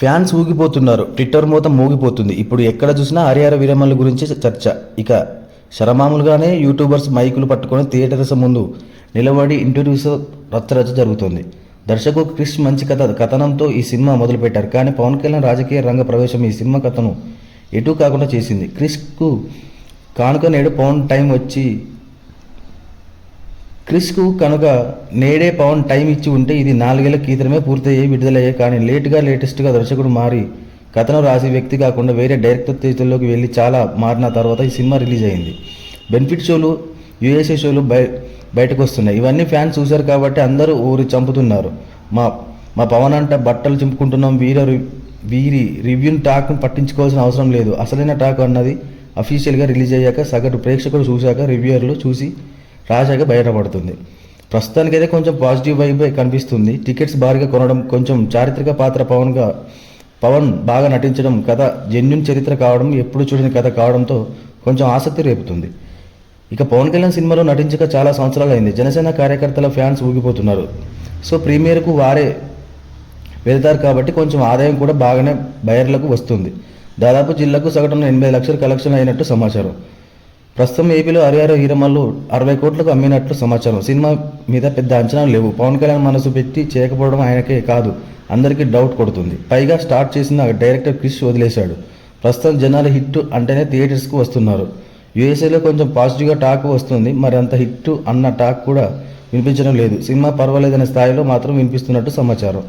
Fans ఊగిపోతున్నారు. Twitter మూత మూగిపోతుంది. ఇప్పుడు ఎక్కడ చూసినా హరిహర వీరమల్లు గురించి చర్చ. ఇక శరమామూలుగానే యూట్యూబర్స్ మైకులు పట్టుకొని థియేటర్స్ ముందు నిలబడి ఇంటర్వ్యూస్ రచ్చరచ్చ జరుగుతుంది. దర్శకుడు క్రిష్ మంచి కథ కథనంతో ఈ సినిమా మొదలుపెట్టారు. కానీ పవన్ కళ్యాణ్ రాజకీయ రంగ ప్రవేశం ఈ సినిమా కథను ఎటు కాకుండా చేసింది. క్రిష్కు కానుక నేడు పవన్ టైం వచ్చి క్రిస్కు కనుక నేడే పవన్ టైం ఇచ్చి ఉంటే ఇది నాలుగేళ్ళ క్రితమే పూర్తయ్యి విడుదలయ్యే కానీ లేటుగా లేటెస్ట్గా దర్శకుడు మారి కథను రాసి వ్యక్తి కాకుండా వేరే డైరెక్టర్ చేతుల్లోకి వెళ్ళి చాలా మారిన తర్వాత ఈ సినిమా రిలీజ్ అయింది. బెనిఫిట్ షోలు యూఎస్ఏ షోలు బయ బయటకు వస్తున్నాయి ఇవన్నీ ఫ్యాన్స్ చూశారు కాబట్టి అందరూ ఊరి చంపుతున్నారు. మా మా పవన్ అంట బట్టలు చింపుకుంటున్నాం వీర రి- వీరి రివ్యూ టాక్ను పట్టించుకోవాల్సిన అవసరం లేదు. అసలైన టాక్ అన్నది అఫీషియల్గా రిలీజ్ అయ్యాక సగటు ప్రేక్షకులు చూశాక రివ్యూయర్లు చూసి రాశాక బయటపడుతుంది. ప్రస్తుతానికైతే కొంచెం పాజిటివ్ వైబ్ కనిపిస్తుంది. టికెట్స్ భారీగా కొనడం కొంచెం చారిత్రక పాత్ర పవన్గా పవన్ బాగా నటించడం కథ జెన్యున్ చరిత్ర కావడం ఎప్పుడు చూడని కథ కావడంతో కొంచెం ఆసక్తి రేపుతుంది. ఇక పవన్ కళ్యాణ్ సినిమాలో నటించక చాలా సంవత్సరాలు అయింది. జనసేన కార్యకర్తల ఫ్యాన్స్ ఊగిపోతున్నారు. సో ప్రీమియర్కు వారే వెళ్తారు కాబట్టి కొంచెం ఆదాయం కూడా బాగానే బయర్లకు వస్తుంది. దాదాపు జిల్లాకు సగటున ఎనభై లక్షలు కలెక్షన్ అయినట్టు సమాచారం. ప్రస్తుతం ఏపీలో హరిహర హీరమల్లు అరవై కోట్లకు అమ్మినట్లు సమాచారం. సినిమా మీద పెద్ద అంచనాలు లేవు. పవన్ కళ్యాణ్ మనసు పెట్టి చేయకపోవడం ఆయనకే కాదు అందరికీ డౌట్ కొడుతుంది. పైగా స్టార్ట్ చేసిన డైరెక్టర్ క్రిష్ వదిలేశాడు. ప్రస్తుతం జనాలు హిట్ అంటేనే థియేటర్స్కు వస్తున్నారు. యూఎస్ఏలో కొంచెం పాజిటివ్గా టాక్ వస్తుంది. మరి అంత హిట్ అన్న టాక్ కూడా వినిపించడం లేదు. సినిమా పర్వాలేదనే స్థాయిలో మాత్రం వినిపిస్తున్నట్టు సమాచారం.